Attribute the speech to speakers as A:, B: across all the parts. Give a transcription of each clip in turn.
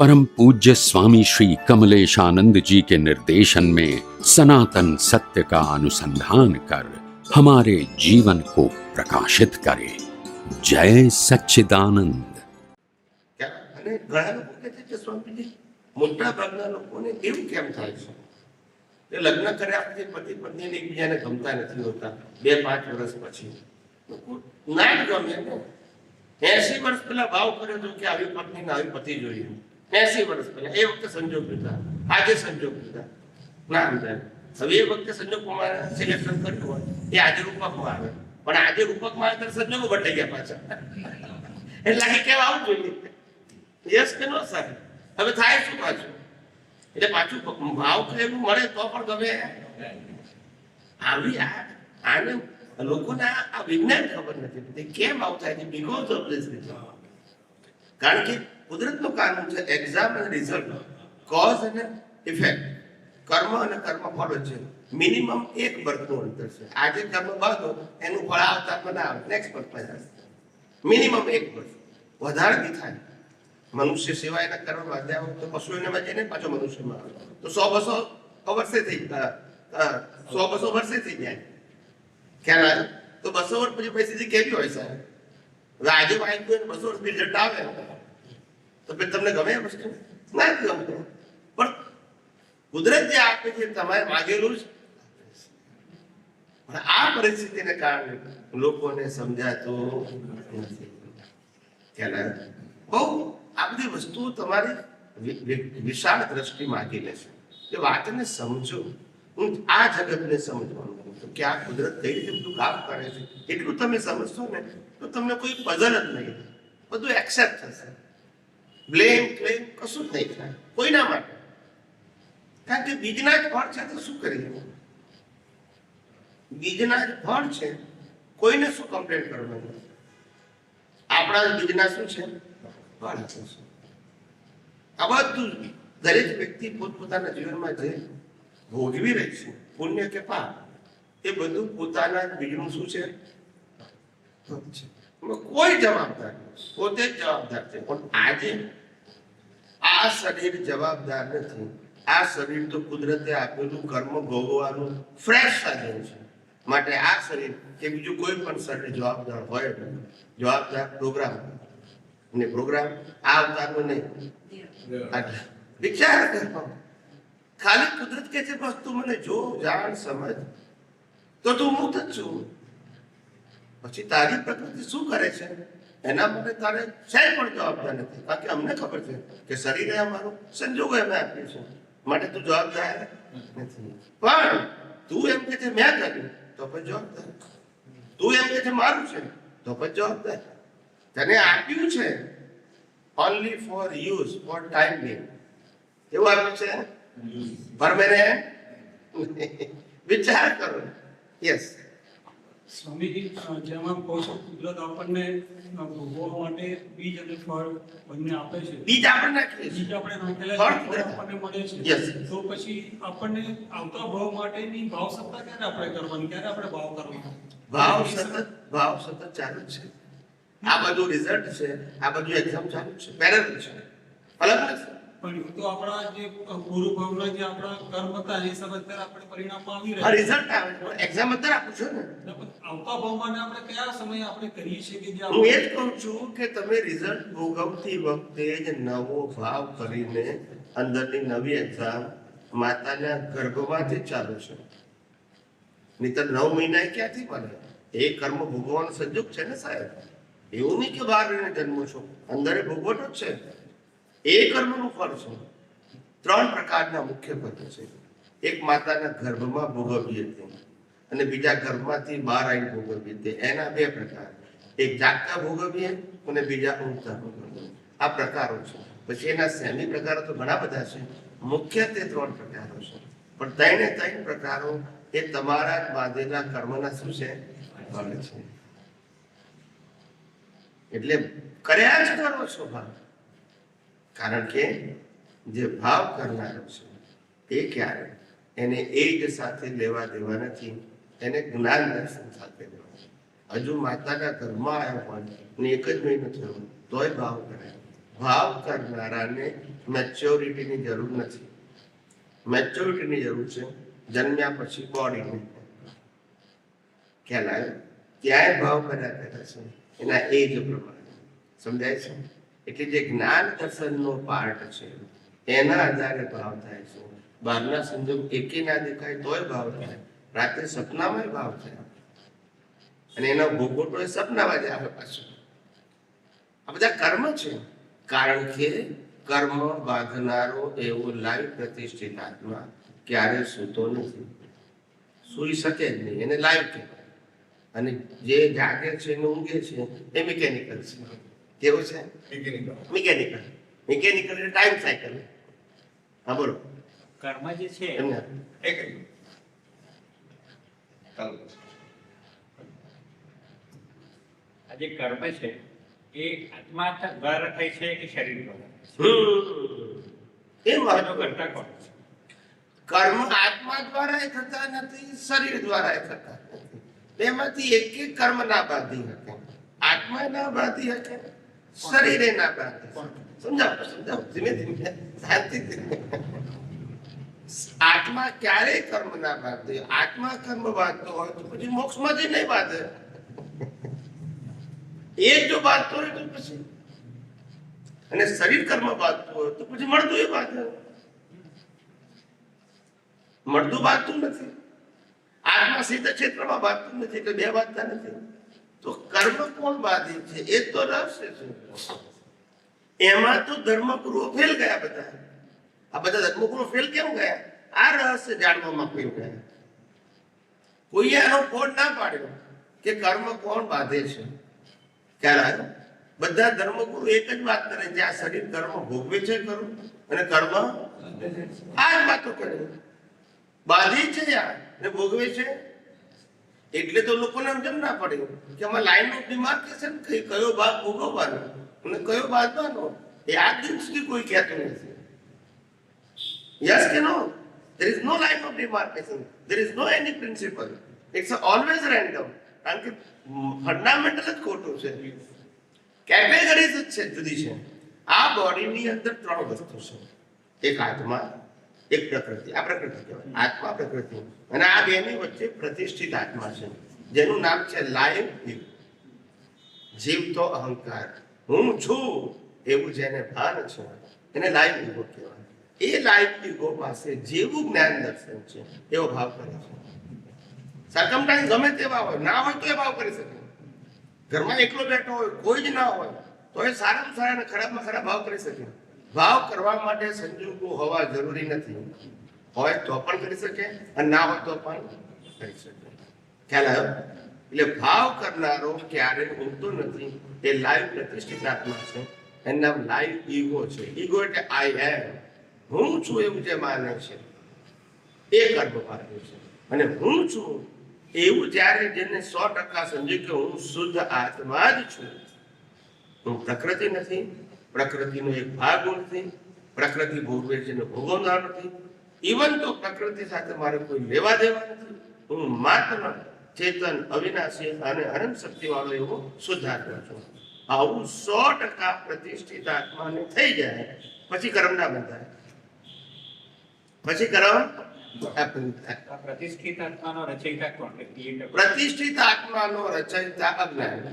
A: परम पूज्य स्वामी श्री कमलेशानंद जी के निर्देशन में सनातन सत्य का अनुसंधान कर हमारे जीवन को प्रकाशित करे जय सच्चिदानंद
B: ક્યાં? અને ઘણા લોકો કહે છે કે સ્વામીજી મોટા ભાગના લોકોને એવું કેમ થાય છે કે લગ્ન કર્યા પછી પતિ પત્નીને એકબીજાને ગમતા નથી હોતા બે પાંચ વર્ષ પછી લોકો ના જ ગમે ને એસી વર્ષ પહેલા ભાવ કર્યો હતો કે આવી પત્ની ને આવી પતિ જોઈએ એસી વર્ષ પહેલા, એ વખતે સંજોગ લીધા. આજે સંજોગ લીધા. ના લીધા. હવે એ વખતે સંજોગ કુમાર સિલેક્શન કર્યું હોય, એ આજે રૂપકમાં આવે. પણ આજે રૂપકમાં આવે ત્યારે સંજોગો બદલાઈ ગયા પાછા. એટલે કે કેવા આવું જોઈએ. યસ કે નો સર હવે થાય શું પાછું? એટલે પાછું ભાવ કરેલું મળે તો પણ ગમે. આવી આ આને લોકોને આ વિજ્ઞાન ખબર નથી કેમ આવું થાય છે? બીકોઝ ઓફ ધીસ કારણ કે કુદરતનું કાનૂન છે એક્ઝામ અને રિઝલ્ટ કોઝ અને ઇફેક્ટ કર્મ અને કર્મ ફળ છે મિનિમમ એક બર્થનું અંતર છે. આજે કર્મ બાંધો એનું ફળ આવતા પણ આવે. નેક્સ્ટ બર્થ મિનિમમ એક વર્ષ. વધારે બી થાય. મનુષ્ય સિવાયના કર્મ હોય તો પશુ એને જઈને પાછો મનુષ્યમાં આવે. તો સો બસો વર્ષે થઈ સો બસો વર્ષે થઈ જાય. ખ્યાલ તો બસો વર્ષ પછી પરિસ્થિતિ કેવી હોય સાહેબ? આજે વાંચ્યું બસો વર્ષ રિઝલ્ટ આવે. તો તમને ગમે એ વસ્તુ ગમતું. પણ કુદરત જે આપે છે તમારે માગેલું જ પણ આ પરિસ્થિતિને કારણે લોકોને સમજાતું બહુ આ બધી વસ્તુઓ તમારી વિશાળ દ્રષ્ટિ માગી લેશે. એ વાતને સમજો. હું આ જગતને સમજવાનું કહું કે આ કુદરત કઈ રીતે બધું કામ કરે છે? એટલું તમે સમજશો ને તો તમને કોઈ પઝલ જ નહીં. બધું એક્સેપ્ટ થશે. બ્લેમ ક્લેમ કશું જ નહીં થાય. કોઈના માટે? કારણ કે બીજના જ ફળ છે તો શું કરી બીજના જ ફળ છે, કોઈને શું કમ્પ્લેન કરવાનું આપણા બીજના શું છે? ફળ છે. આ બધું દરેક વ્યક્તિ પોતપોતાના જીવનમાં જે ભોગવી રહી છે, પુણ્ય કે પાપ, એ બધું પોતાના બીજનું શું છે? કોઈ જવાબદાર. પોતે જ જવાબદાર છે. પણ આજે આ શરીર જવાબદાર નથી. આ શરીર તો કુદરતે આપેલું કર્મ ભોગવવાનું ફ્રેશ સાધન છે. માટે આ શરીર કે બીજું કોઈ પણ શરીર જવાબદાર હોય નહીં. જવાબદાર પ્રોગ્રામ અને પ્રોગ્રામ આ અવતારનો નહીં વિચાર કરો. ખાલી કુદરત કે છે, બસ તું મને જો, જાણ, સમજ. તો તું મુક્ત છું. પછી તારી પ્રકૃતિ શું કરે છે? એના માટે તારે સાહેબ પણ જવાબદાર નથી. કારણ કે અમને ખબર છે કે શરીરે અમારું સંજોગો અમે આપ્યું છે. માટે તું જવાબદાર નથી. પણ તું એમ કે છે મેં કર્યું તો પછી જવાબદાર તું એમ કે છે મારું છે તો પણ જવાબદાર તને આપ્યું છે only for use for time being એવું આપ્યું છે? પરમેનન્ટ વિચાર કરો. યસ
C: સ્વામીજી જેમાં છો કુદરત આપણને ભોગવવા માટે બીજ અને ફળ બંને આપે છે.
B: બીજ આપણે નાખીએ
C: બીજ આપણે નાખેલા
B: ફળ
C: આપણને મળે છે. તો પછી આપણને આવતા ભાવ માટેની ભાવ સત્તા ક્યારે આપણે કરવાની? ક્યારે આપણે ભાવ કરવાનો?
B: ભાવ સતત ભાવ સતત ચાલુ છે. આ બધું રિઝલ્ટ છે આ બધું એક્ઝામ ચાલુ છે. પેરેલ છે. અલગ નથી.
C: પણ તો આપણા જે ગુરુ ભાવના જે આપણા કર્મ હતા એ હિસાબે અત્યારે આપણે પરિણામમાં આવી રહ્યા
B: રિઝલ્ટ આવે એક્ઝામ અત્યારે આપું છું ને.
C: આવતા ભાવમાં આપણે કયા સમયે આપણે કરીએ છીએ કે જે
B: હું એ જ કહું છું કે તમે રિઝલ્ટ ભોગવતી વખતે જ નવો ભાવ કરીને અંદરની નવી એક્ઝામ માતાના ગર્ભમાંથી ચાલુ છે. નહીતર નવ મહિના ક્યાંથી બને? એ કર્મ ભોગવવાનો સંજોગ છે ને સાહેબ? એવું નહીં કે બહાર જન્મ જન્મો છો. અંદર ભોગવટો જ છે. એ કર્મનું ફળ છે. ત્રણ પ્રકારના મુખ્ય પદ છે. એક માતાના ગર્ભમાં ભોગવીએ તે અને બીજા ગર્ભમાંથી બહાર આવીને ભોગવીએ તે એના બે પ્રકાર. એક જાગતા ભોગવીએ અને બીજા ઊંઘતા ભોગવીએ. આ પ્રકારો છે. પછી એના સેમી પ્રકારો તો ઘણા બધા છે. મુખ્યત્વે ત્રણ પ્રકારો છે. પણ ત્રણે ત્રણ પ્રકારો એ તમારા જ બાંધેલા કર્મના શું છે ફળ છે. એટલે કર્યા જ કરો છો ભાવ કારણ કે જે ભાવ કરનારો છે એ ક્યારે? એને એજ સાથે લેવા દેવા નથી. એને જ્ઞાન દર્શન સાથે લેવા હજુ માતાના ઘરમાં આવ્યો હોય ને એક જ મહિનો થયો તોય ભાવ કરે ભાવ કરનારાને મેચ્યોરિટીની જરૂર નથી. મેચ્યોરિટીની જરૂર છે, જન્મ્યા પછી બોડીની ખ્યાલ આવ્યો? ક્યાંય ભાવ કર્યા કરે છે? એના એજ પ્રમાણે. સમજાય છે? એટલે જે જ્ઞાન દર્શનનો પાર્ટ છે, એના આધારે ભાવ થાય છે. બહારના સંજોગ એકે ના દેખાય તોય ભાવ થાય. રાત્રે સપનામાં ભાવ થાય. અને એનો ભોગવટો એ સપનામાં જ આવે પાછું. આ બધા કર્મ છે. કારણ કે કર્મ બાંધનારો એવો લાઈવ પ્રતિષ્ઠિત આત્મા ક્યારે સૂતો નથી. સૂઈ શકે જ નહીં, એને લાઈવ કહેવાય. અને જે જાગે છે ને ઊંઘે છે, એ મિકેનિકલ છે. કેવું છે? મિકેનિકલ. મિકેનિકલ. એટલે ટાઈમ સાયકલ હા બોલો.
D: કર્મ જે છે
B: એમને.
D: આ જે કર્મ છે એ આત્મા દ્વારા થાય છે કે શરીર દ્વારા.
B: એ
D: કરતા કોણ
B: કર્મ આત્મા દ્વારા થતા નથી શરીર દ્વારા થતા નથી. તેમાંથી એક એક કર્મ ના બાંધી શકે. આત્મા ના બાંધી શકે. શરીરે ના શકે. સમજાવો સમજાવો. ધીમે ધીમે. શાંતિથી આત્મા ક્યારેય કર્મ ના બાંધે આત્મા કર્મ બાંધતો હોય તો પછી મોક્ષમાંથી નહીં બાંધે એ જો બાંધતો હોય તો પછી. અને શરીર કર્મ બાંધતું હોય તો પછી મળતું એ બાંધે મળતું બાંધતું નથી. આત્મા સીધા ક્ષેત્રમાં બાંધતું નથી, એટલે બે બાંધતા નથી. તો કર્મ કોણ બાંધે છે? એ તો રહસ્ય છે. એમાં તો ધર્મગુરુઓ ફેલ ગયા બધા. આ બધા ધર્મગુરુઓ ફેલ કેમ ગયા? આ રહસ્ય જાણવામાં ફેલ ગયા. કોઈએ આનો ફોડ ના પાડ્યો કે કર્મ કોણ બાંધે છે? ખ્યાલ આવ્યો? બધા ધર્મગુરુ એક જ વાત કરે આ શરીર કર્મ ભોગવે છે ખરું? અને કર્મ આ વાતો કરે બાંધી છે યાર ને ભોગવે છે? એટલે તો લોકોને સમજણ ના પડે. કે આમાં લાઈન ઓફ ડિમાર્કેશન કયો ભાગ ભોગવવાનો? અને કયો બાંધવાનો? એ આજ દિન સુધી કોઈ કહેતું નથી. યસ કે no there is no line of demarcation. There is no any principle. It's always random. કારણ કે ફંડામેન્ટલ જ ખોટું છે. કેટેગરીઝ જ છે, જુદી છે. આ બોડીની અંદર ત્રણ વસ્તુ છે. એક આત્મા એક પ્રકૃતિ, આ પ્રકૃતિ કહેવાય, આત્મા પ્રકૃતિ. અને આ બેની વચ્ચે પ્રતિષ્ઠિત આત્મા છે, જેનું નામ છે લાઈવ જીવ તો અહંકાર. હું છું એવું જેને ભાન છે, એને લાઈવ ઈગો કહેવાય. એ લાઈવ ઈગો પાસે જેવું જ્ઞાન દર્શન છે, એવો ભાવ કરે છે. સરકમટાઈમ ગમે તેવા હોય, ના હોય તો એ ભાવ કરી શકે. ઘરમાં એકલો બેઠો હોય, કોઈ જ ના હોય, તો એ સારામાં સારા અને ખરાબમાં ખરાબ ભાવ કરી શકે. ભાવ કરવા માટે સંજોગો હોવા જરૂરી નથી. હોય તો પણ કરી શકે અને ના હોય તો પણ કરી શકે. ખ્યાલ આવ્યો? એટલે ભાવ કરનારો ક્યારે ઊંઘતો નથી. એ લાઈવ પ્રતિષ્ઠિત આત્મા છે. એનું નામ લાઈવ ઈગો છે. ઈગો એટલે આઈ એમ હું છું એવું જે માને છે. એ કરવો પામ્યું છે. અને હું છું એવું જ્યારે જેને સો ટકા સમજ્યું કે હું શુદ્ધ આત્મા જ છું. હું પ્રકૃતિ નથી. પ્રકૃતિનો એક ભાગ નથી પ્રકૃતિ ભોગવે છે ને ભોગવનાર નથી ઇવન તો પ્રકૃતિ સાથે મારે કોઈ લેવા દેવા નથી. હું માત્ર ચેતન અવિનાશી અને અનંત શક્તિ વાળો એવો શુદ્ધ છું. આવું સો ટકા પ્રતિષ્ઠિત આત્માને થઈ જાય પછી કર્મ ના બંધાય. પછી કર્મ
D: પ્રતિષ્ઠિત આત્માનો રચયિતા કોણ
B: પ્રતિષ્ઠિત આત્માનો રચયિતા અજ્ઞાન.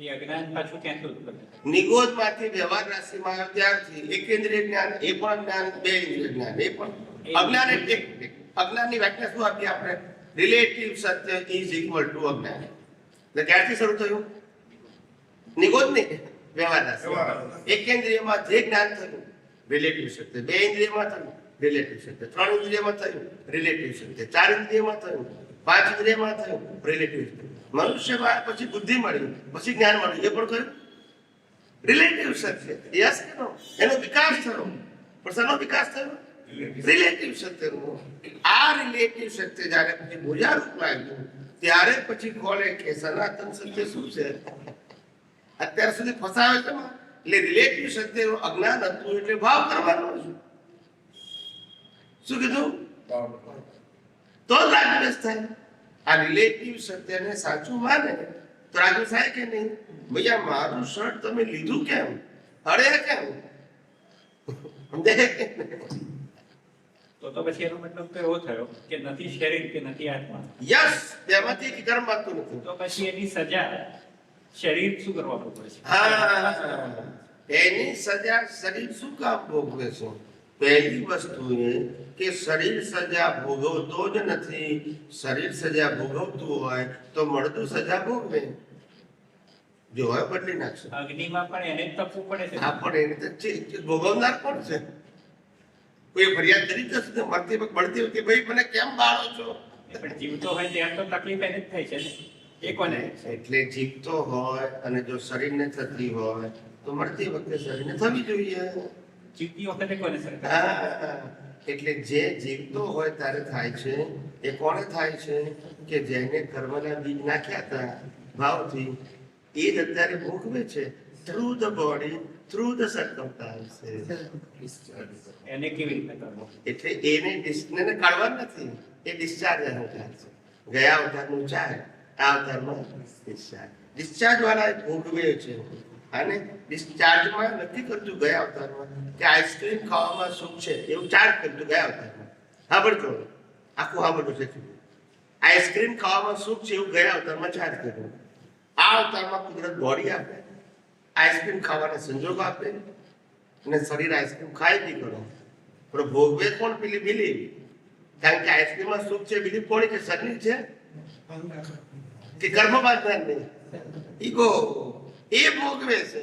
D: એ અજ્ઞાન પાછું ક્યાંથી ઉત્પન્ન થાય
B: નિગોદમાંથી વ્યવહાર રાશિમાં આવ્યો ત્યારથી એક ઇન્દ્રિય જ્ઞાન એ પણ જ્ઞાન બે ઇન્દ્રિય જ્ઞાન એ પણ. અજ્ઞાન એટલે અજ્ઞાનની વ્યાખ્યા શું આપી આપણે? રિલેટિવ સત્ય ઇઝ ઇક્વલ ટુ અજ્ઞાન. એટલે ક્યારથી શરૂ થયું? નિગોદ નહીં વ્યવહાર રાશિ. એકેન્દ્રિયમાં જે જ્ઞાન થયું રિલેટિવ સત્ય. બે ઇન્દ્રિયમાં થયું રિલેટિવ સત્ય. ત્રણ ઇન્દ્રિયમાં થયું રિલેટિવ સત્ય. ચાર ઇન્દ્રિયમાં થયું પાંચ ઇન્દ્રિયમાં થયું રિલેટિવ સત્ય. મનુષ્યમાં પછી બુદ્ધિ મળી પછી જ્ઞાન મળ્યું એ પણ કયું રિલેટિવ સત્ય. યસ કે નો એનો વિકાસ થયો. પણ શાનો વિકાસ થયો? રિલેટિવ સત્યનો આ રિલેટિવ સત્ય જ્યારે પછી રૂપમાં આવ્યું ત્યારે પછી ખોલે કે સનાતન સત્ય શું છે? અત્યાર સુધી ફસાવે છે એટલે રિલેટિવ સત્યનું અજ્ઞાન હતું એટલે ભાવ કરવાનો છે. શું કીધું? તો જ થાય. આ રિલેટિવ સત્યને સાચું માને તો થાય કે નહીં? ભૈયા મારું શર્ટ તમે લીધું કેમ? અરે કેમ?
D: તો તો પછી એનો મતલબ તો એવો થયો કે નથી શરીર કે નથી આત્મા.
B: યસ તેમાંથી એક કર્મ બાકી નથી.
D: તો પછી એની સજા શરીર શું કરવાનું પડશે
B: હા. એની સજા શરીર શું કામ ભોગવે છે? પહેલી વસ્તુ એ કે શરીર સજા ભોગવતો જ નથી. શરીર સજા ભોગવતું હોય તો મળતું સજા ભોગવે. જો હોય બદલી નાખશે.
D: અગ્નિમાં પણ એને તપવું પડે છે.
B: હા પણ એને તો છે ભોગવનાર કોણ છે? કોઈ ફરિયાદ કરી જશે ને? મળતી વખત મળતી વખતે ભાઈ મને કેમ બાળો છો?
D: પણ જીવતો હોય ત્યાં તો તકલીફ એને જ થાય છે ને. એ કોને?
B: એટલે જીવતો હોય અને જો શરીરને થતી હોય તો મળતી વખતે શરીરને થવી જોઈએ.
D: જીવતી વખતે કોને
B: એટલે જે જીવતો હોય ત્યારે થાય છે. એ કોને થાય છે? કે જેને કર્મના બીજ નાખ્યા હતા ભાવથી એ જ અત્યારે ભોગવે છે. Through the body through the circumstances
D: એને કેવી રીતે કરવો?
B: એટલે એને ડિસ્ટને કાઢવા નથી. એ ડિસ્ચાર્જ અહંકાર છે. ગયા અવતારનું ચાર્જ આ અવતારમાં ડિસ્ચાર્જ ડિસ્ચાર્જ વાળા ભોગવે છે. અને ડિસ્ચાર્જમાં નથી કરતું ગયા અવતારમાં કે આઈસ્ક્રીમ ખાવામાં સુખ છે એવું ચાર્જ કરતું ગયા અવતારમાં. સાંભળજો આખું સાંભળવું છે આઈસ્ક્રીમ ખાવામાં સુખ છે એવું ગયા અવતારમાં ચાર્જ કર્યું આ અવતારમાં કુદરત બોડી આપે આઈસ્ક્રીમ ખાવાના સંજોગ આપે અને શરીર આઈસ્ક્રીમ ખાય બી કરો પણ ભોગવે કોણ પેલી બિલીફ કારણ કે આઈસ્ક્રીમમાં સુખ છે બિલીફ કોની છે શરીર છે? કે કર્મ બાંધનાર નહીં ઈગો એ ભોગવે છે.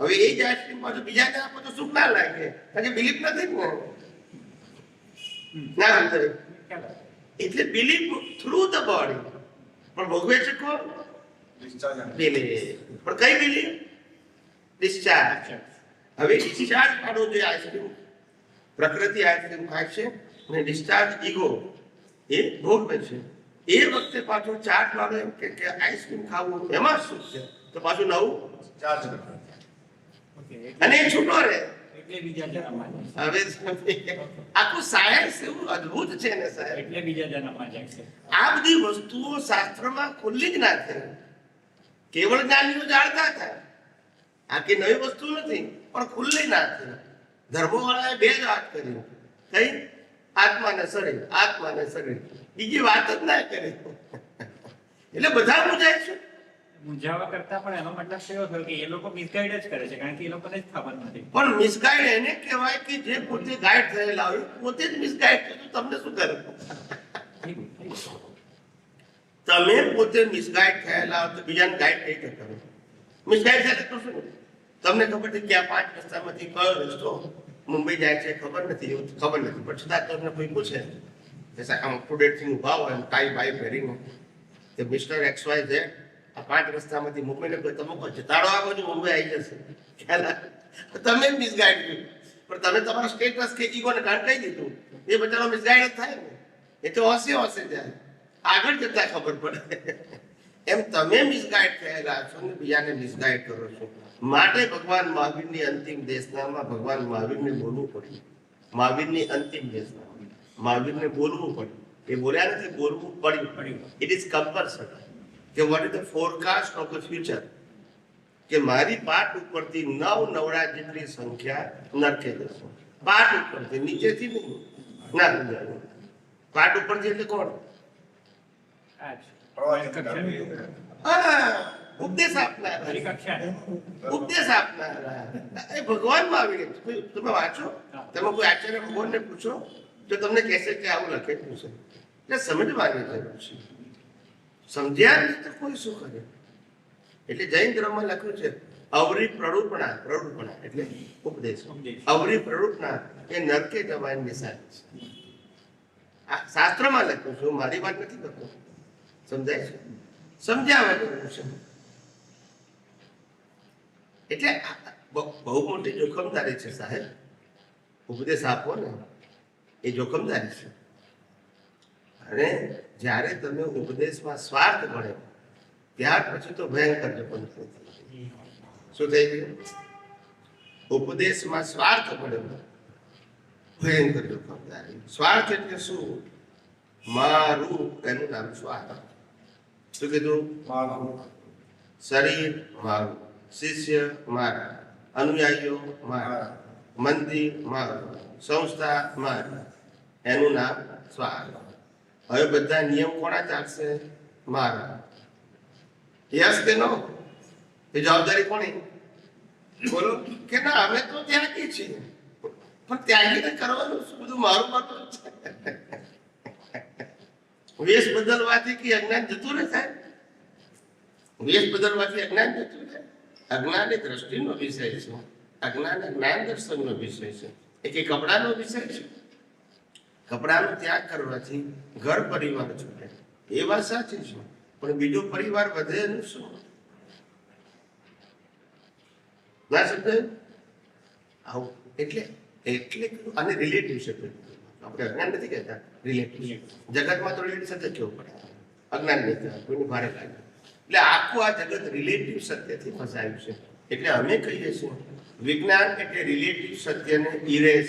B: હવે એ જ આઈસ્ક્રીમ પાછું બીજાને આપો તો સુખ ના લાગે. કારણ કે બિલીફ નથી ને ના સમજાય એટલે બિલીફ થ્રુ ધ બોડી પણ ભોગવે છે કોણ? પણ કઈ બિલીફ ડિસ્ચાર્જ હવે ડિસ્ચાર્જ વાળો જે આઈસ્ક્રીમ પ્રકૃતિ આઈસ્ક્રીમ ખાય છે અને ડિસ્ચાર્જ ઈગો એ ભોગવે છે. એ વખતે પાછો ચાર્જ વાળો એમ કે કે આઈસ્ક્રીમ ખાવું એમાં શું છે? તો પાછું નવું? ચાર્જ અને એ છૂટો રહે.
D: એટલે બીજા જન્મમાં
B: હવે આખું સાયન્સ એવું અદ્ભુત છે ને સાહેબ.
D: એટલે બીજા જન્મમાં જાય
B: આ બધી વસ્તુઓ શાસ્ત્રમાં ખુલ્લી જ ના થઈ કેવળ જ્ઞાનીઓ જાણતા હતા. આખી નવી વસ્તુ નથી પણ ખુલ્લી ના થઈ ધર્મવાળાએ બે જ વાત કરી. કઈ? આત્મા ને શરીર આત્મા ને શરીર. બીજી વાત જ ના કરી. એટલે બધા પૂજાય છે.
D: મૂંઝાવા કરતા પણ એનો મતલબ કેવો થયો કે એ લોકો મિસગાઈડ જ કરે છે, કારણ કે એ લોકોને જ ખબર નથી.
B: પણ મિસગાઈડ એને કહેવાય કે જે પોતે ગાઈડ થયેલા હોય, પોતે જ મિસગાઈડ થયું તો તમને શું કરે? તમે પોતે મિસગાઈડ થયેલા તો બીજાને ગાઈડ કઈ રીતે કરો? મિસગાઈડ થયેલા તો શું? તમને ખબર છે કે આ પાંચ રસ્તામાંથી કયો રસ્તો મુંબઈ જાય છે ખબર નથી? એવું ખબર નથી. પણ છતાં તમને કોઈ પૂછે સાહેબ, આમ ડેટ થિંગ ઊભા હોય ટાઈ બાઈ પહેરીને, કે મિસ્ટર એક્સ વાય ઝેડ આ પાંચ રસ્તામાંથી મુંબઈને કોઈ તમે કહો જતાડો આ બાજુ, મુંબઈ આવી જશે. તમે મિસગાઈડ કર્યું. પણ તમે તમારો સ્ટેટસ કે ઈગોને કહી દીધું. એ બચારો મિસગાઈડ જ થાય ને. એ તો હશે હશે જાય આગળ જતા ખબર પડે. એમ તમે મિસગાઈડ થયેલા છો ને, બીજાને મિસગાઈડ કરો છો. માટે ભગવાન મહાવીરની અંતિમ દેશનામાં ભગવાન મહાવીરને બોલવું પડ્યું. મહાવીરની અંતિમ દેશનામાં. મહાવીરને બોલવું પડ્યું. એ બોલ્યા નથી, બોલવું પડ્યું.
D: પડ્યું.
B: ઇટ ઇઝ કમ્પલસરી કે what is the forecast of the future કે મારી પાઠ ઉપરથી નવ નવડા જેટલી સંખ્યા નરકે જશે. પાઠ ઉપરથી નીચેથી નહીં. ના સમજાયું પાટ ઉપરથી એટલે કોણ. ઉપદેશ આપનાર. ઉપદેશ આપનારા. એ ભગવાનમાં આવી ગયું. તમે વાંચો? તમે કોઈ આચાર્ય ભગવાનને પૂછો તો તમને કહેશે કે આવું લખેલું છે. એટલે સમજવાની જરૂર છે. સમજ્યા નહીં તો કોઈ શું કરે? એટલે જૈન ધર્મમાં લખ્યું છે અવરી પ્રરૂપણા પ્રરૂપણા એટલે ઉપદેશ. અવરી પ્રરૂપણા એ નરકે જવાની નિશાની છે. આ શાસ્ત્રમાં લખ્યું છે મારી વાત નથી કરતો. સમજાય છે? સમજાવે જેવું છે એટલે બહુ બહુ મોટી જોખમદારી છે સાહેબ. ઉપદેશ આપો ને. એ જોખમદારી છે. અને જ્યારે તમે ઉપદેશમાં સ્વાર્થ મળે ત્યાર પછી તો ભયંકર જપન શું થઈ ગયું? ઉપદેશમાં સ્વાર્થ મળે ભયંકર જોખમદારી સ્વાર્થ એટલે શું? મારું એનું નામ સ્વાર્થ. શું કીધું? મારું. શરીર મારું. શિષ્ય મારા. અનુયાયીઓ મારા. મંદિર મારું. સંસ્થા મારી. એનું નામ સ્વાર્થ. હવે બધા નિયમ કોના ચાલશે? મારા. યસ કે નો એ જવાબદારી કોની? બોલો. કે ના, અમે તો ત્યાગી છીએ. પણ ત્યાગીને કરવાનું શું બધું મારું મારું છે. વેશ બદલવાથી કે અજ્ઞાન જતું રહે સાહેબ? વેશ બદલવાથી અજ્ઞાન જતું રહે? અજ્ઞાન એ દ્રષ્ટિનો વિષય છે. અજ્ઞાન જ્ઞાન દર્શનનો વિષય છે. એ કે કપડાનો વિષય છે? કપડાનો ત્યાગ કરવાથી ઘર પરિવાર છૂટે. એ વાત સાચી છે. પણ બીજો પરિવાર વધે એનું શું? ના સમજાય આવું. એટલે એટલે અને રિલેટિવ છે આપણે અજ્ઞાન નથી કહેતા. રિલેટિવ જગતમાં તો રિલેટિવ સત્ય કેવું પડે? અજ્ઞાન નહીં કહેવાય. કોઈને ભારે લાગે. એટલે આખું આ જગત રિલેટિવ સત્યથી ફસાયું છે. એટલે અમે કહીએ છીએ, વિજ્ઞાન એટલે રિલેટિવ સત્યને ઇરેઝ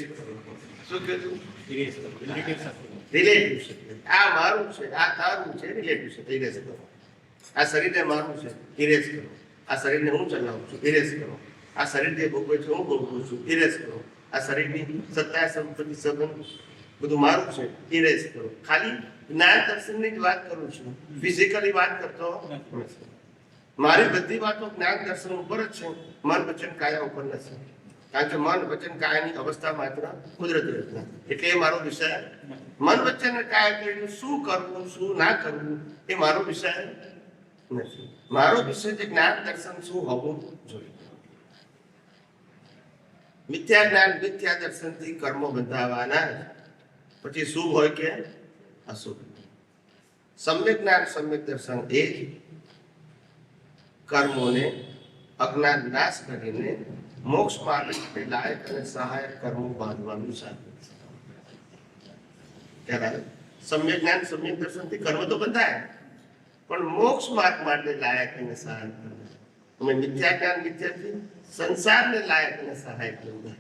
B: શું કીધું રિલેટિવ આ મારું છે, આ તારું છે રિલેટિવ સત્ય ઇરેઝ કરો. આ શરીરને મારું છે ઇરેઝ કરો. આ શરીરને હું ચલાવું છું ઇરેઝ કરો. આ શરીર જે ભોગવે છે, હું ભોગવું છું ઇરેઝ કરો. આ શરીરની સત્તા, સંપત્તિ, સંબંધ બધું મારું છે ઇરેઝ કરો. ખાલી જ્ઞાન દર્શનની જ વાત કરું છું. ફિઝિકલી વાત કરતો મારી બધી વાતો જ્ઞાન દર્શન ઉપર જ છે. મન વચન કાયા ઉપર નથી. કારણ કે મન, વચન, કાયાની અવસ્થા માત્ર કુદરતી એટલે એ મારો વિષય મન, વચન કાયા કરીને શું કરવું, શું ના કરવું, એ મારો વિષય નથી. મારો વિષય જે જ્ઞાન દર્શન શું હોવું જોઈએ? મિથ્યા જ્ઞાન, મિથ્યા દર્શનથી કર્મો બંધાવાના પછી શુભ હોય કે અશુભ? સમ્યક જ્ઞાન, સમ્યક દર્શન એ કર્મોને અજ્ઞાન નાશ કરીને મોક્ષ માર્ગ માટે લાયક અને સહાયક કરવું બાંધવાનું છે. ખ્યાલ સમ્યક જ્ઞાન, સમ્યક દર્શનથી કર્મ તો બંધાય. પણ મોક્ષ માર્ગ માટે લાયક અને સહાયક કરવું અમે મિથ્યા જ્ઞાન વિદ્યાર્થી સંસારને લાયક અને સહાયક કરવું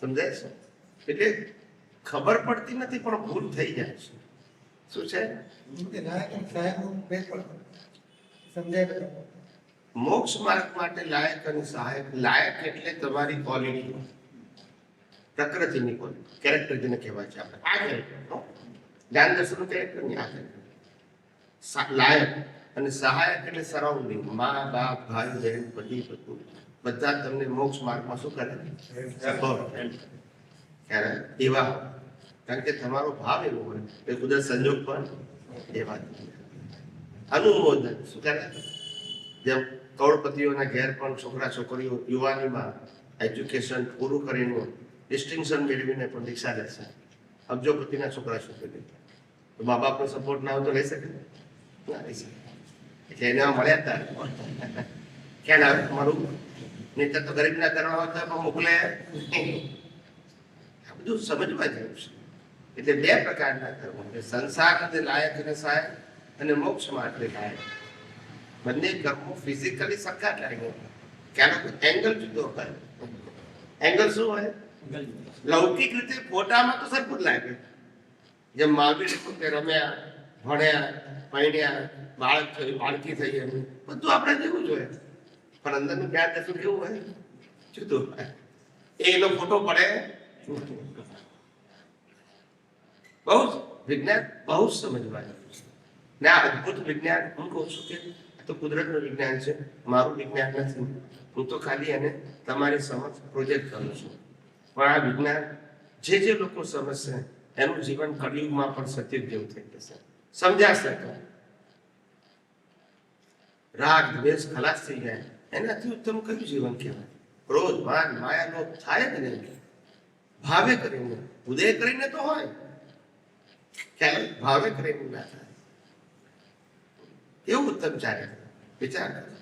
B: સમજાય છે? એટલે ખબર પડતી નથી, પણ ભૂલ થઈ જાય છે. શું છે?
E: સમજાય.
B: મોક્ષ માર્ગ માટે લાયક અને સહાયક, લાયક એટલે તમારી ક્વોલિટી પ્રકૃતિની ક્વોલિટી કેરેક્ટર જેને કહેવાય છે આપણે. આ કેરેક્ટર ધ્યાન દર્શન કેરેક્ટરની આ કેરેક્ટર લાયક અને સહાયક એટલે સરાઉન્ડિંગ મા, બાપ, ભાઈ, બહેન પતિ પત્ની બધા તમને મોક્ષ માર્ગમાં શું કરે? ત્યારે એવા, કારણ કે તમારો ભાવ એવો હોય. એ કુદરત સંજોગ પણ એવા અનુમોદન, શું કરે? જેમ કરોડપતિઓના ઘેર પણ છોકરા, છોકરીઓ, યુવાનીમાં એજ્યુકેશન પૂરું કરીને ડિસ્ટિંક્શન મેળવીને પણ દીક્ષા લેશે અબજોપતિના છોકરા છોકરી તો મા બાપનો સપોર્ટ ના હોય તો લઈ શકે ના? લઈ શકે. એટલે એને મળ્યા હતા ક્યાં આવે? તમારું નહીં તો ગરીબના કરવા હોય તો મોકલે. આ બધું સમજવા જેવું છે. એટલે બે પ્રકારના કર્મો સંસાર અને લાયક અને સહાય અને મોક્ષ માટે લાયક. બંને કર્મો ફિઝિકલી સરખા જ લાગે ક્યાંનો એંગલ જુદો હોય એંગલ શું હોય લૌકિક રીતે ફોટામાં તો સરખું જ લાગે જેમ મહાવીર પોતે રમ્યા ભણ્યા પૈણ્યા બાળક થયું બાળકી થઈ એમ બધું આપણે જેવું જ હોય પણ અંદરનું જ્ઞાન દર્શન કેવું હોય જુદું હોય એ એનો ફોટો પડે બહુ જ વિજ્ઞાન બહુ જ સમજવા જેવું છે ને આ અદ્ભુત વિજ્ઞાન હું કહું છું કે આ તો કુદરતનું વિજ્ઞાન છે. મારું વિજ્ઞાન નથી. હું તો ખાલી એને તમારી સમક્ષ પ્રોજેક્ટ કરું છું. પણ આ વિજ્ઞાન જે જે લોકો સમજશે, એનું જીવન કળિયુગમાં પણ સત્ય જેવું થઈ જશે. સમજાશે તો? રાગ, દ્વેષ ખલાસ થઈ જાય. એનાથી ઉત્તમ કયું જીવન કહેવાય? ક્રોધ, માન, માયા, લોભ થાય જ નહીં. ભાવે કરીને, ઉદય કરીને તો હોય. ક્યારેક ભાવે કરીને ના થાય. એવું ઉત્તમ ચાલે વિચાર કરો.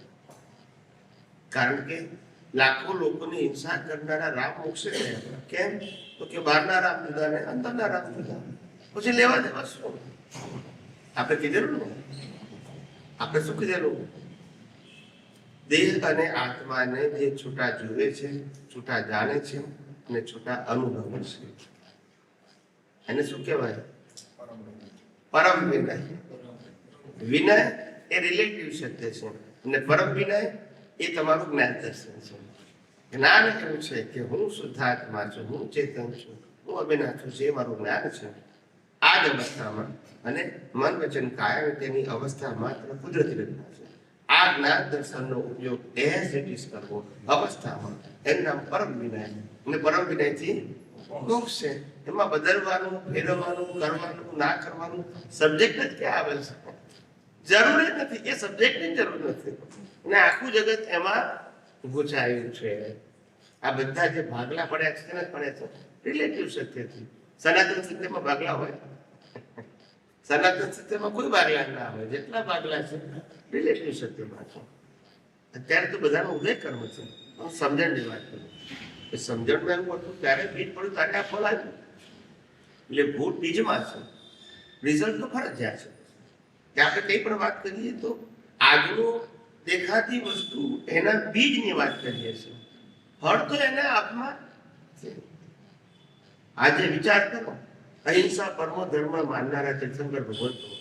B: કારણ કે લાખો લોકોની હિંસા કરનારા રામ મોક્ષે કેમ? તો કે બહારના રામ જુદા ને અંદરના રામ જુદા. પછી લેવા દેવા શું? આપણે કીધેલું ને? આપણે શું કીધેલું? દેહ અને આત્માને જે છૂટા જુએ છે, છૂટા જાણે છે અને છૂટા અનુભવે છે. એને શું કહેવાય? પરમ વિનય. વિનય? એ રિલેટિવ શબ્દ છે અને પરમ વિનય એ તમારું જ્ઞાન છે. જ્ઞાન એવું છે કે હું શુદ્ધાત્મા છું, હું ચેતન છું, હું અભિનાથું છું એ મારું જ્ઞાન છે આ જ અવસ્થામાં. અને મન વચન કાયમ તેની અવસ્થા માત્ર કુદરતી રચના છે. આ જ્ઞાન દર્શનનો ઉપયોગ એઝ ઇટ ઇઝ કરવો અવસ્થામાં. એનું નામ પરમ વિનય અને પરમ વિનયથી મોક્ષ છે. એમાં બદલવાનું ફેરવવાનું કરવાનું, ના કરવાનું સબ્જેક્ટ જ ક્યાં આવેલ છે? જરૂર જ નથી, એ સબ્જેક્ટની જરૂર નથી. અને આખું જગત એમાં ગુચાયું છે. આ બધા જે ભાગલા પડ્યા છે તેને પડે છે. રિલેટિવ સત્યથી. સનાતન સત્યમાં ભાગલા હોય. સનાતન સત્યમાં કોઈ ભાગલા ના હોય. જેટલા ભાગલા છે રિલેટિવ સત્યમાં છે. અત્યારે તો બધાનો ઉદય કર્મ છે. હું સમજણની વાત કરું એ સમજણમાં એવું હતું, ત્યારે બીજ પડ્યું, ત્યારે આ ફળ આવ્યું એટલે ભૂત બીજમાં છે. રિઝલ્ટ તો ફરજિયાત છે. કે આપણે કંઈ પણ વાત કરીએ તો આજનો દેખાતી વસ્તુ, એના બીજની વાત કરીએ છીએ. ફળ તો એના આપમાં છે. આજે વિચાર કરો, અહિંસા પરમો ધર્મ માનનારા તીર્થંકર ભગવંતો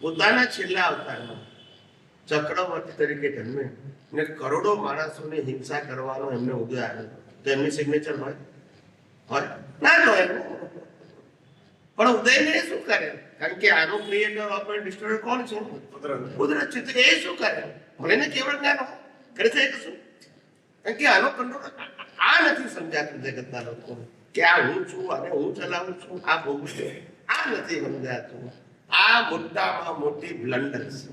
B: પોતાના છેલ્લા અવતારમાં ચક્રવર્તી તરીકે જન્મે ને કરોડો માણસોને હિંસા કરવાનો એમને ઉદય આવ્યો. તો એમની સિગ્નેચર હોય? હોય? ના જ હોય. પણ ઉદયને એ શું કરે? કારણ કે આનો ક્રિએટર આપણે ડિસ્ટર્બ કોણ છે? કુદરત. છે. તો એ શું કરે? ભલે ને કેવળ જ્ઞાન હોય. કરી કે શું કારણ કે આનો કંટ્રોલ આ નથી સમજાતું જગતના લોકો કે આ હું છું અને હું ચલાવું છું આ બહુ છે. આ નથી સમજાતું. આ મોટામાં મોટી બ્લન્ડર છે.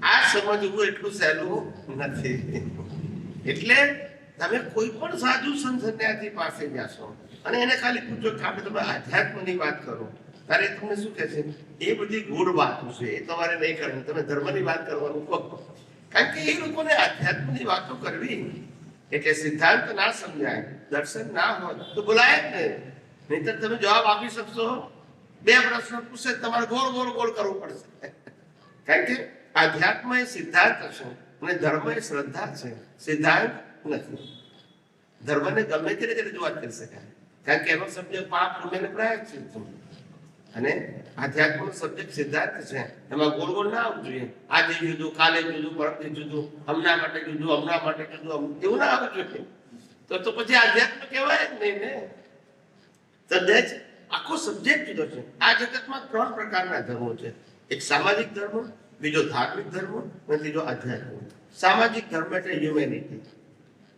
B: આ સમજવું એટલું સહેલું નથી. એટલે તમે કોઈ પણ સાધુ સંત સંન્યાસી પાસે જશો અને એને ખાલી પૂછો કે આપણે તમે આધ્યાત્મની વાત કરો. ત્યારે તમને શું કહે છે? એ બધી ગૂઢ વાતો છે, એ તમારે નહીં કરવી તમે ધર્મની વાત કરવાનું કહો. કારણ કે એ લોકોને આધ્યાત્મની વાતો કરવી એટલે સિદ્ધાંત ના સમજાય, દર્શન ના હોય તો બોલાય જ નહીં. નહીતર તમે જવાબ આપી શકશો. બે પ્રશ્ન પૂછે, તમારે ગોળ ગોળ ગોળ કરવું પડશે. કારણ કે આધ્યાત્મ એ સિદ્ધાંત છે અને ધર્મ એ શ્રદ્ધા છે. સિદ્ધાંત નથી. ધર્મને ગમે તે રીતે રજૂઆત કરી શકાય. કારણ કે એનો સબ્જેક્ટ પાપ પુણ્ય ને પ્રાયશ્ચિત છે. અને આધ્યાત્મનો સબ્જેક્ટ સિદ્ધાર્થ છે. એમાં ગોળ ગોળ ના આવવું જોઈએ. આજે જુદું, કાલે જુદું, પરમથી જુદું, હમણાં માટે જુદું, હમણાં માટે જુદું એવું ના આવવું જોઈએ. તો તો પછી આધ્યાત્મ કહેવાય જ નહીં ને. સબ્જેક્ટ આખો સબ્જેક્ટ જુદો છે. આ જગતમાં ત્રણ પ્રકારના ધર્મો છે. એક સામાજિક ધર્મ, બીજો ધાર્મિક ધર્મ અને ત્રીજો આધ્યાત્મ સામાજિક ધર્મ એટલે હ્યુમેનિટી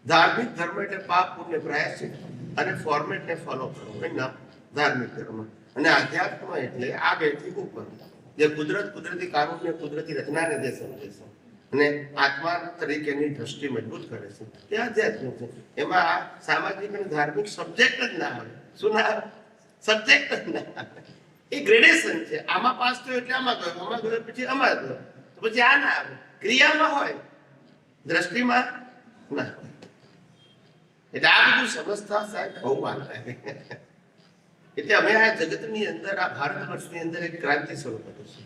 B: ધાર્મિક ધર્મ એટલે પાપ, પુણ્ય પ્રાયશ્ચિત અને ફોર્મેટને ફોલો કરવું એનું ધાર્મિક ધર્મ. અને આધ્યાત્મ એટલે આ બેથી ઉપર જે કુદરત કુદરતી કાનૂન કુદરતી રચનાને જે સમજે છે અને આત્મા તરીકેની દ્રષ્ટિ મજબૂત કરે છે. તે આધ્યાત્મિક છે. એમાં આ સામાજિક અને ધાર્મિક સબ્જેક્ટ જ ના આવે. શું ના સબ્જેક્ટ જ ના આવે. એ ગ્રેડેશન છે. આમાં પાસ થયો એટલે આમાં ગયો આમાં ગયો પછી આમાં ગયો. પછી આ ના આવે. ક્રિયામાં હોય. દ્રષ્ટિમાં ના હોય. એટલે આ બધું સમજતા સાહેબ બહુ વાર એટલે અમે આ જગતની અંદર, આ ભારત વર્ષની અંદર એક ક્રાંતિ શરૂ કરી છે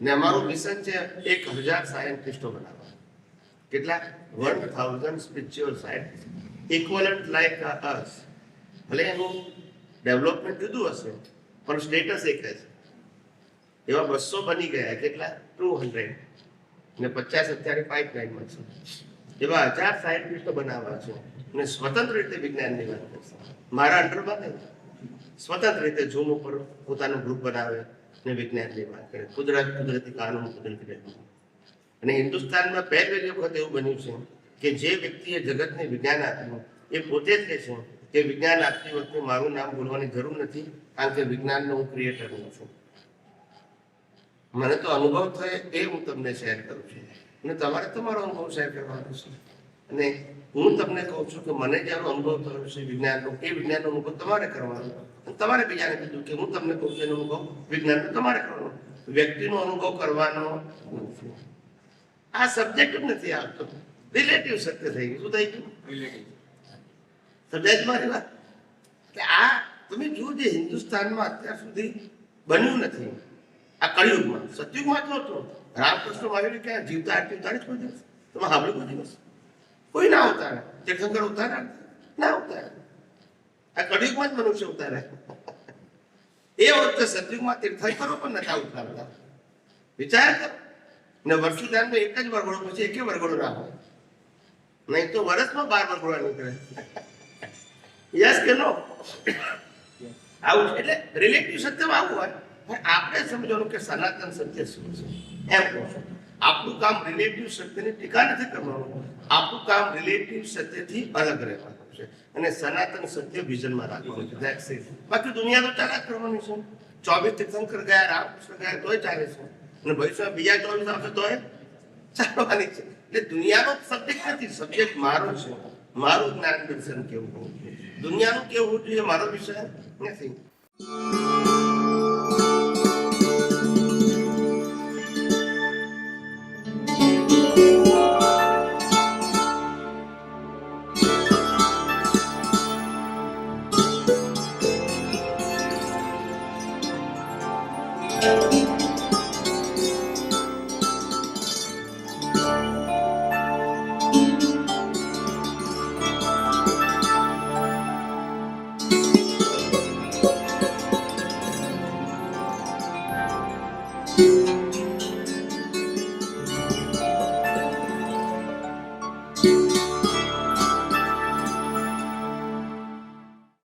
B: ને અમારું મિશન છે એક હજાર સાયન્ટિસ્ટો બનાવવા કેટલા? One thousand spiritual scientist equivalent like us ભલે એનું ડેવલપમેન્ટ જુદું હશે, પણ સ્ટેટસ એક જ એવા બસો બની ગયા, કેટલા? ટુ હંડ્રેડ ને પચાસ અત્યારે પાઇપલાઇનમાં છે. એવા હજાર સાયન્ટિસ્ટો બનાવવા છે. અને સ્વતંત્ર રીતે વિજ્ઞાનની વાત કરશે. મારા અંડરમાં નહીં સ્વતંત્ર રીતે ઝૂમ ઉપર પોતાનું ગ્રુપ બનાવે અને વિજ્ઞાનની વાત કરે. કુદરત, કુદરતી કાનૂન, કુદરતી રીતે અને હિન્દુસ્તાનમાં પહેલી વખત એવું બન્યું છે કે જે વ્યક્તિએ જગતને વિજ્ઞાન આપ્યું, એ પોતે જ કહે છે કે વિજ્ઞાન આપતી વખતે મારું નામ બોલવાની જરૂર નથી, કારણ કે વિજ્ઞાનનો હું ક્રિએટર છું. મને તો અનુભવ થયો, એ હું તમને શેર કરું છું. અને તમારે તમારો અનુભવ શેર કરવાનો છે. અને હું તમને કહું છું કે મને જેનો અનુભવ થયો છે વિજ્ઞાનનો એ વિજ્ઞાનનો અનુભવ તમારે કરવાનો અને તમારે બીજાને કીધું કે હું તમને કહું છું એનો અનુભવ વિજ્ઞાનનો તમારે કરવાનો વ્યક્તિનો અનુભવ કરવાનો આ સબ્જેક્ટ જ નથી આવતો. રિલેટિવ સત્ય થઈ ગયું શું થઈ ગયું. સમજાય મારી વાત? કે આ તમે જુઓ જે હિન્દુસ્તાનમાં અત્યાર સુધી બન્યું નથી. આ કળિયુગમાં સતયુગમાં તો હતું રામકૃષ્ણ મહાવીર ક્યાં જીવતા આરતી ઉતારી કોઈ દિવસ તમે સાંભળ્યું કોઈ દિવસ કોઈ ના ઉતારે. જયશંકર ઉતારે? ના ઉતારે. આ કડિયુગમાં જ મનુષ્ય ઉતારે. એ વખતે સતયુગમાં તીર્થંકરો પણ નતા ઉતારતા. વિચાર કરો. ને વર્ષો ધ્યાનમાં એક જ વરઘોડો પછી એકે વરઘોડો ના હોય. નહીં તો વર્ષમાં બાર વરઘોડા નીકળે. યસ કે નો? આવું. એટલે રિલેટિવ સત્યમાં આવું હોય. પણ આપણે સમજવાનું કે સનાતન સત્ય શું છે? એમ કહો છો. આપણું કામ રિલેટિવ સત્યની ટીકા નથી કરવાનું. આપણું કામ રિલેટિવ સત્યથી અલગ રહેવાનું છે. અને સનાતન સત્ય વિઝનમાં રાખવાનું છે. બાકી દુનિયા તો ચાલ્યા કરવાની છે. ચોવીસ તીર્થંકર ગયા રામકૃષ્ણ ગયા, તોય ચાલે છે. અને ભવિષ્યમાં બીજા ચોવીસ આવશે તોય ચાલવાની છે. એટલે દુનિયાનો સબ્જેક્ટ નથી, સબ્જેક્ટ મારો છે. મારું જ્ઞાન દર્શન કેવું હોવું દુનિયાનું કેવું હોવું જોઈએ? મારો વિષય નથી.